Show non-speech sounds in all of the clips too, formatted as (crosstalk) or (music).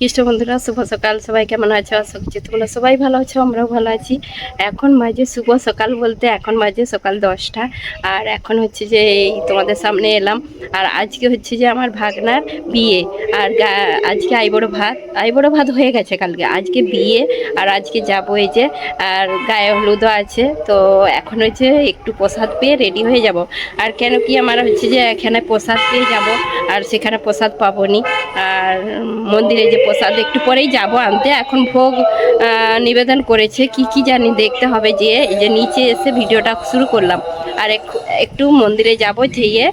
কৃষ্ণ বন্ধুরা, শুভ সকাল। সবাই কেমন আছো? আশা করছি তোমরা সবাই ভালো আছো, আমরাও ভালো আছি। এখন মাঝে শুভ সকাল বলতে এখন মাঝে সকাল দশটা। আর এখন হচ্ছে যে এই তোমাদের সামনে এলাম। আর আজকে হচ্ছে যে আমার ভাগনার বিয়ে। আর আজকে আইবড়ো ভাত। আইবড়ো ভাত হয়ে গেছে কালকে। আজকে বিয়ে। আর আজকে যাব এই যে, আর গায়ে হলুদও আছে। তো এখন হচ্ছে একটু প্রসাদ পেয়ে রেডি হয়ে যাব। আর কেন কি আমার হচ্ছে যে এখানে প্রসাদ পেয়ে যাব। আর সেখানে প্রসাদ পাবনি আর মন্দিরে যে প্রসাদ। একটু পরেই যাব আনতে। এখন ভোগ নিবেদন করেছে। কি কি জানি দেখতে হবে যে, এই যে নিচে এসে ভিডিওটা শুরু করলাম। আর এক- একটু মন্দিরে যাব যেয়ে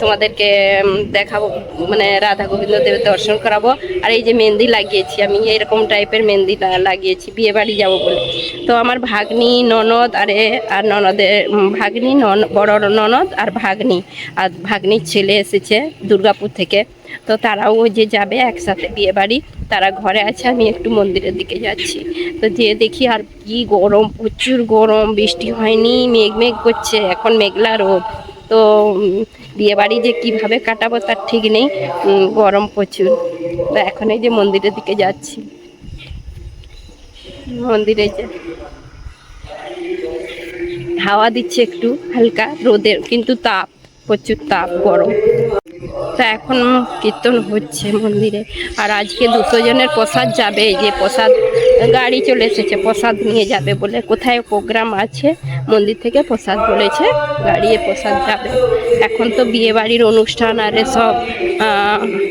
তোমাদেরকে দেখাবো মানে রাধা গোবিন্দ দেবের দর্শন করাবো। আর এই যে মেহেন্দি লাগিয়েছি আমি, এরকম টাইপের মেহেন্দি লাগিয়েছি, বিয়ে বাড়ি যাব বলে। তো আমার ভাগ্নি, ননদ, আরে, আর ননদের ভাগ্নি, নন, বড় ননদ আর ভাগ্নি। আর ভাগ্নির ছেলে এসেছে দুর্গাপুর থেকে। তো তারাও ওই যে যাবে একসাথে বিয়ে বাড়ি। তারা ঘরে আছে, আমি একটু মন্দিরের দিকে যাচ্ছি। তো যেয়ে দেখি আর কি গরম, প্রচুর গরম, বৃষ্টি হয়নি, মেঘ মেঘ করছে, এখন মেঘলা রোদ। তো বিয়ে বাড়ি যে কীভাবে কাটাবো তার ঠিক নেই গরম প্রচুর। তো এখন এই যে মন্দিরের দিকে যাচ্ছি। মন্দিরে যে হাওয়া দিচ্ছে একটু হালকা, রোদের, কিন্তু তাপ, প্রচুর তাপ, গরম। তা এখন কীর্তন হচ্ছে মন্দিরে। আর আজকে দুশো জনের প্রসাদ যাবে, এই যে প্রসাদ, গাড়ি চলে এসেছে, প্রসাদ নিয়ে যাবে বলে। কোথায় প্রোগ্রাম আছে? মন্দির থেকে প্রসাদ বলেছে, গাড়িয়ে প্রসাদ যাবে। এখন তো বিয়ে বাড়ির অনুষ্ঠান আর সব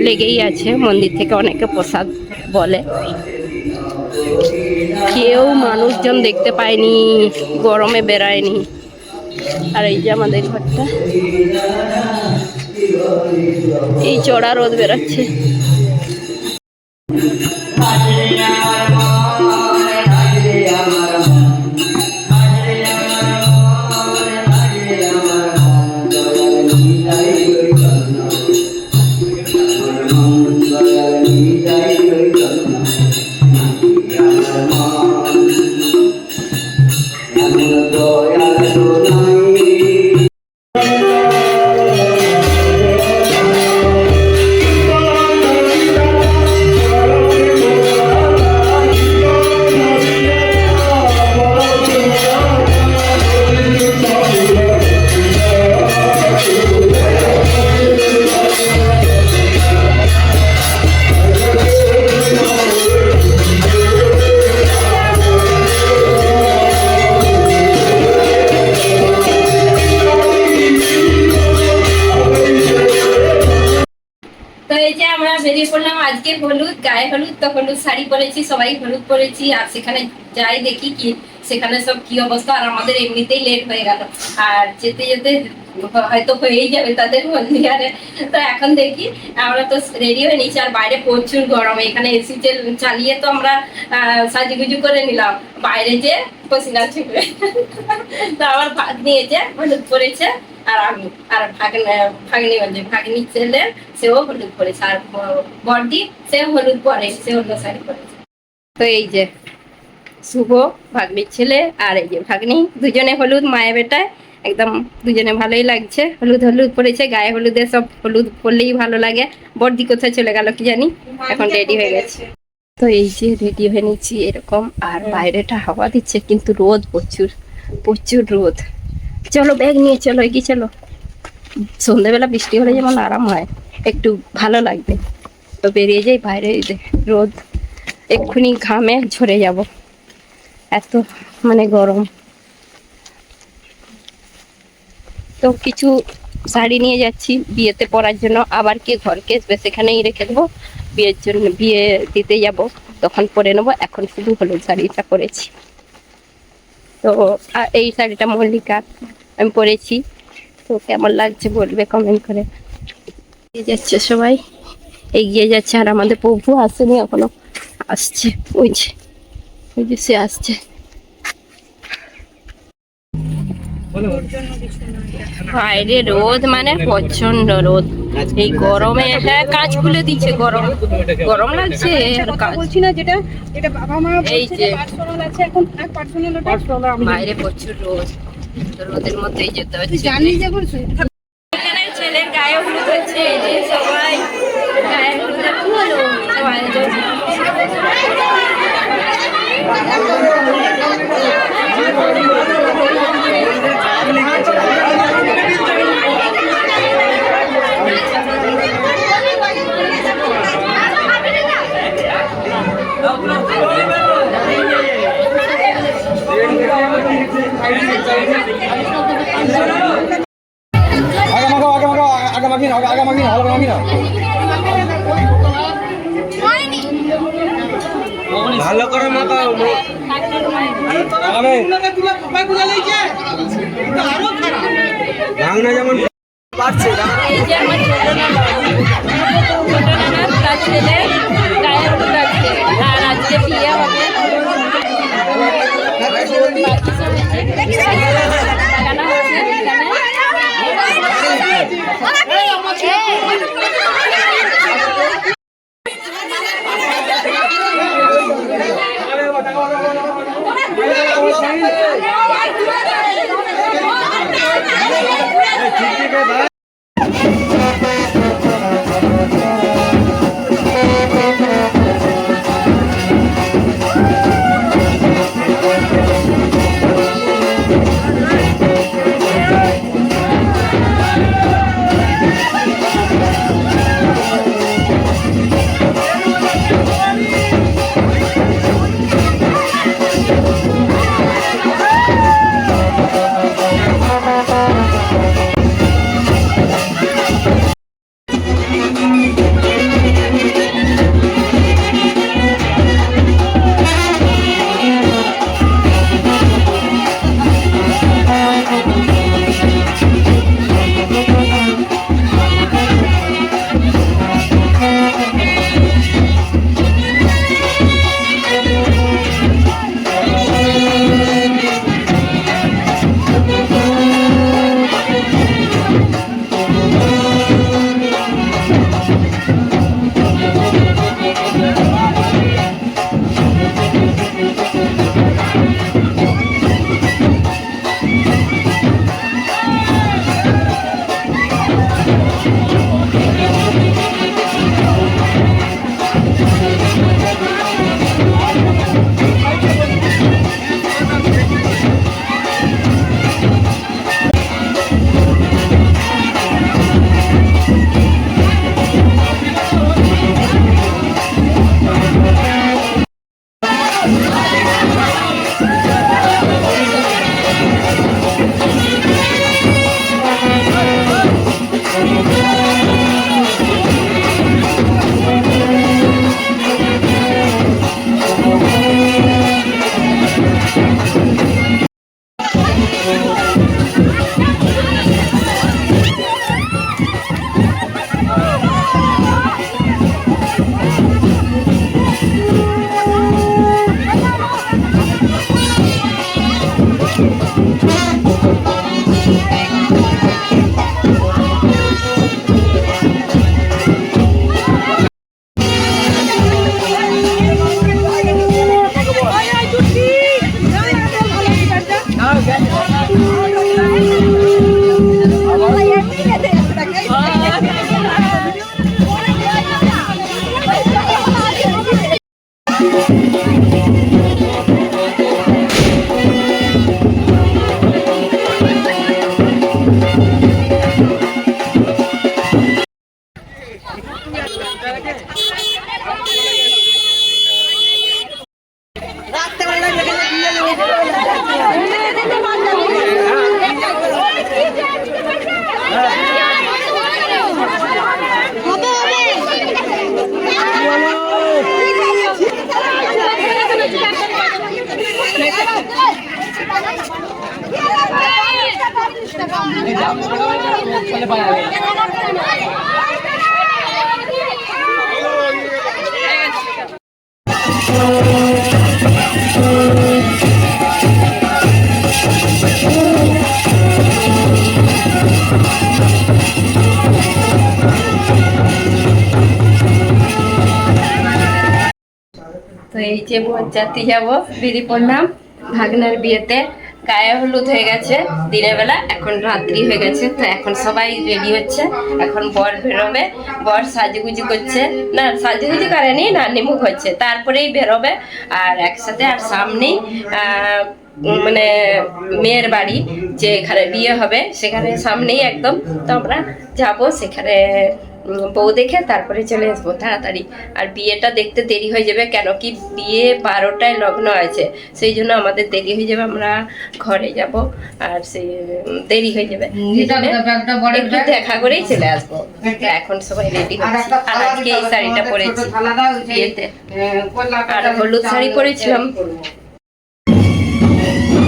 লেগেই আছে। মন্দির থেকে অনেকে প্রসাদ বলে। কেউ মানুষজন দেখতে পায়নি, গরমে বেড়ায়নি। আর এই যে আমাদের ঘরটা। এই চড়া রোদ বেরোচ্ছে। এই যে আমরা বেরিয়ে পড়লাম, আজকে হলুদ, গায়ে হলুদ, তো হলুদ শাড়ি পরেছি, সবাই হলুদ পরেছি, আর সেখানে যাই দেখি কি সেখানে সব কি অবস্থা? আর আমাদের এমনিতেই লেট হয়ে গেল। আর যেতে যেতে হয়তো হয়েই যাবে তাদের মন্দিরে তো এখন দেখি, আমরা তো রেডি হয়ে নিয়েছি। আর বাইরে প্রচুর গরম। এখানে এসি চালিয়ে তো আমরা সাজুগুজু করে নিলাম। বাইরে যে পসিনা ছুটবে তো আমার ভাত নিয়েছে, হলুদ পরেছে আর আমি। আর ভাগ্নি ভাগ্নি বলছে, ভাগ্নির ছেলে, সেও হলুদ পরেছে আর ব- বড়দি সে হলুদ পরে, সে অন্য শাড়ি পরেছে। তো এই যে শুভ ভাগ্নির ছেলে আর এই যে ভাগ্নি, দুজনে হলুদ, মায়ের বেটায় একদম দুজনে ভালোই লাগছে। হলুদ হলুদ পরেছে গায়ে হলুদে সব হলুদ পরলেই ভালো লাগে। বড়দি কোথায় চলে গেল কি জানি? এখন রেডি হয়ে গেছে। তো এই যে রেডি হয়ে নিচ্ছি এরকম, আর বাইরেটা হাওয়া দিচ্ছে, কিন্তু রোদ প্রচুর প্রচুর রোদ। চলো ব্যাগ নিয়ে চলো, এগিয়ে চলো। সন্ধ্যেবেলা বৃষ্টি হলে যেমন আরাম হয়, একটু ভালো লাগবে। তো বেরিয়ে যাই বাইরে রোদ। এক্ষুনি ঘামে ঝরে যাব। এত মানে গরম। তো কিছু শাড়ি নিয়ে যাচ্ছি, বিয়েতে পরার জন্য। আবার কি ঘরকে সেখানেই রেখে দেবো। বিয়ের জন্য, বিয়ে দিতে যাব। তখন পরে নেব। এখন শুধু হলুদ শাড়িটা পরেছি। তো এই শাড়িটা মল্লিকা, আমি পরেছি। তো কেমন লাগছে বলবে কমেন্ট করে। এগিয়ে যাচ্ছে সবাই। এগিয়ে যাচ্ছে আর আমাদের প্রভু আসেনি, এখনও আসছে। যে। ওই যে সে আসছে। বাইরে রোদ মানে প্রচণ্ড রোদ। এই গরমে হ্যাঁ কাজ খুলে দিচ্ছে গরম। গরম লাগছে? আর কাজ। বলছি না যেটা যেটা বাবা মা এই যে। যে পার্সোনাল আছে এখন পার্সোনাল ওটা বাইরে প্রচুর রোদ। রোদের মধ্যেই যেতে হচ্ছে জানিস যে করছিস ছেলের গায়ে হলুদ হচ্ছে যে সবাই গায়ে হলুদ মাখাও আগে মাখাও আগে মাখি না আগে মাখি না ভালো করে মাখি। ভাঙনা যেমন পারছে এই যে আমার ছোট নানা তার ছেলে গায়ের আর আজকে বিয়ে হবে তো এই যে বরযাত্রী যাব বেরিয়ে পড়লাম ভাগনার বিয়েতে গায়ে হলুদ হয়ে গেছে, দিনের বেলা এখন রাত্রি হয়ে গেছে, তো এখন সবাই রেডি হচ্ছে। এখন বর বেরোবে, বর সাজুগুজু করছে। না, সাজুগুজি করেনি, না নিমুখ হচ্ছে তারপরেই বেরোবে, আর একসাথে আর সামনেই মানে মেয়ের বাড়ি, যে এখানে বিয়ে হবে, সেখানে সামনেই একদম তো আমরা যাব, সেখানে বউ দেখে তারপরে চলে আসব তাড়াতাড়ি। আর বিয়েটা দেখতে দেরি হয়ে যাবে কেন কি বিয়ে বারোটায় লগ্ন আছে সেই জন্য আমাদের দেরি হয়ে যাবে আমরা ঘরে যাব আর সেই দেরি হয়ে যাবে। একটু দেখা করেই চলে আসব। এখন সবাই রেডি হচ্ছে। আর আজকে এই শাড়িটা পরেছি বিয়েতে। আর হলুদ শাড়ি পরেছিলাম।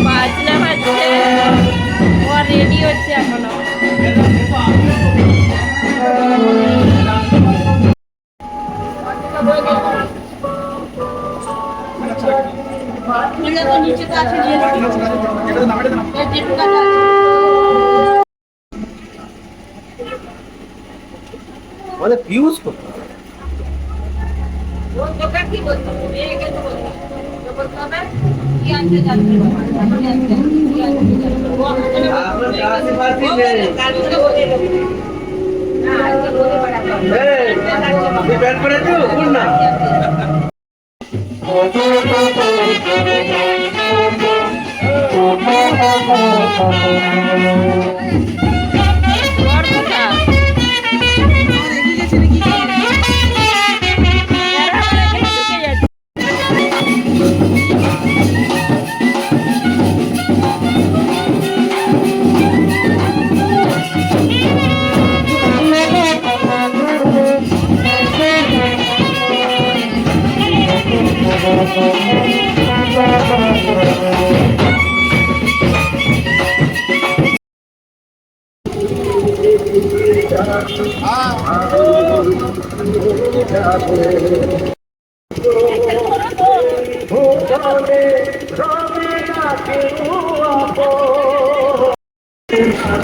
বাজনা বাজছে। রেডি হচ্ছে এখনও। আমাদের ভিউজ কত ও দোকান কি বলতো মেয়েকে তো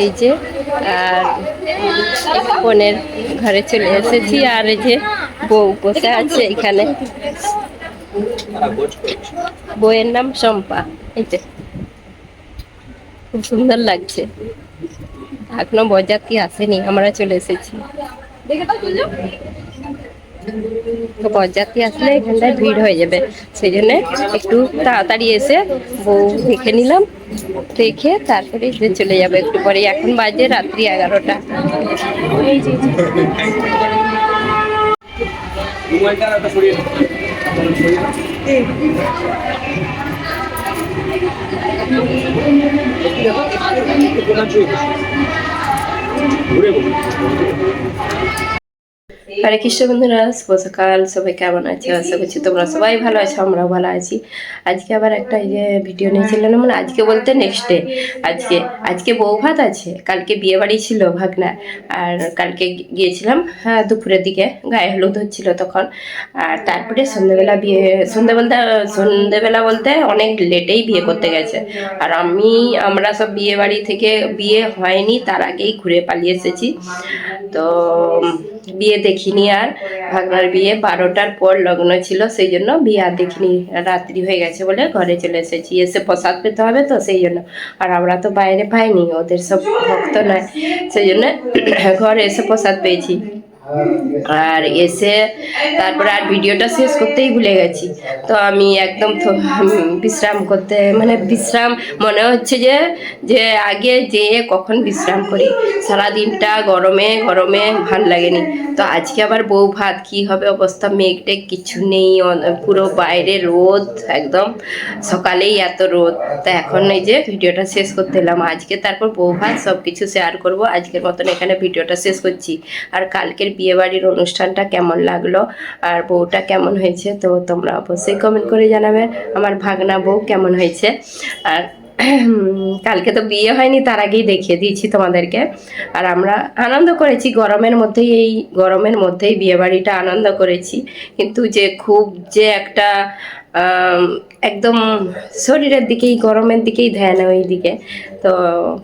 এই যে, আর বোনের ঘরে চলে এসেছি, আর এই যে বউ বসে আছে এখানে। বইয়ের নাম শম্পা, এই যে। খুব সুন্দর লাগছে। এখনও বরযাত্রী আসেনি, আমরা চলে এসেছি। তো বরযাত্রী আসলে এখানটায় ভিড় হয়ে যাবে। সেই জন্য একটু তাড়াতাড়ি এসে বউ দেখে নিলাম, দেখে তারপরে যে চলে যাবে। একটু পরে এখন বাজে রাত্রি এগারোটা। ঘুরে হরে কৃষ্ণ বন্ধুরা শুভ সকাল সবাই কেমন আছে? আশা করছি তোমরা সবাই ভালো আছো, আমরাও ভালো আছি। আজকে আবার একটা যে ভিডিও নিয়েছিলাম মানে আজকে বলতে নেক্সট ডে আজকে আজকে বউ ভাত আছে, কালকে বিয়ে বাড়ি ছিল ভাগনা, আর কালকে গিয়েছিলাম হ্যাঁ দুপুরের দিকে, গায়ে হলুদ হচ্ছিল তখন। আর তারপরে সন্ধ্যেবেলা বিয়ে সন্ধ্যে বলতে সন্ধ্যেবেলা বলতে অনেক লেটেই বিয়ে করতে গেছে। আর আমি, আমরা সব বিয়ে বাড়ি থেকে বিয়ে হয়নি, তার আগেই ঘুরে পালিয়ে এসেছি। তো বিয়ে দেখিনি আর। ভাগনার বিয়ে বারোটার পর লগ্ন ছিল, সেই জন্য বিয়ে আর দেখিনি। রাত্রি হয়ে গেছে বলে ঘরে চলে এসেছি। এসে প্রসাদ পেতে হবে তো, সেই জন্য। আর আমরা তো বাইরে পাইনি, ওদের সব ভক্ত নয় সেই জন্য ঘরে এসে প্রসাদ পেয়েছি। আর এসে তারপরে আর ভিডিওটা শেষ করতেই ভুলে গেছি। তো আমি একদম বিশ্রাম করতে মানে বিশ্রাম, মনে হচ্ছে যে যে আগে যেয়ে কখন বিশ্রাম করি। সারা দিনটা গরমে গরমে ভালো লাগেনি। তো আজকে আবার বউ ভাত, কি হবে অবস্থা? মেঘ টেঘ কিছু নেই পুরো বাইরে রোদ, একদম। সকালেই এত রোদ। তা এখন এই যে ভিডিওটা শেষ করতে এলাম। আজকে তারপর বউ ভাত সব কিছু শেয়ার করব। আজকের মতন এখানে ভিডিওটা শেষ করছি। আর কালকের বিয়েবাড়ির অনুষ্ঠানটা কেমন লাগল আর বউটা কেমন হয়েছে, তো তোমরা অবশ্যই কমেন্ট করে জানাবে। আমার ভাগনা বউ কেমন হয়েছে? আর (clears throat) কালকে তো বিয়ে হয়নি, তার আগেই দেখিয়ে দিয়েছি তোমাদেরকে। আর আমরা আনন্দ করেছি, গরমের মধ্যেই এই গরমের মধ্যেই বিয়েবাড়িটা আনন্দ করেছি। কিন্তু যে খুব যে একটা একদম শরীরের দিকেই, গরমের দিকেই ধ্যান ওই দিকে। তো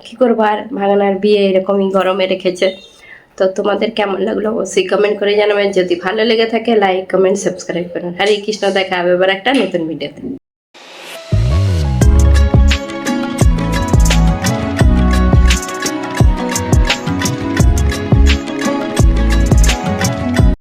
কি করব আর, ভাগনার বিয়ে এরকমই গরমে রেখেছে। তো তোমাদের কেমন লাগল অবশ্যই কমেন্ট করে জানাবেন যদি ভালো লেগে থাকে লাইক কমেন্ট সাবস্ক্রাইব করুন। হরে কৃষ্ণ, দেখা হবে এবার একটা নতুন ভিডিওতে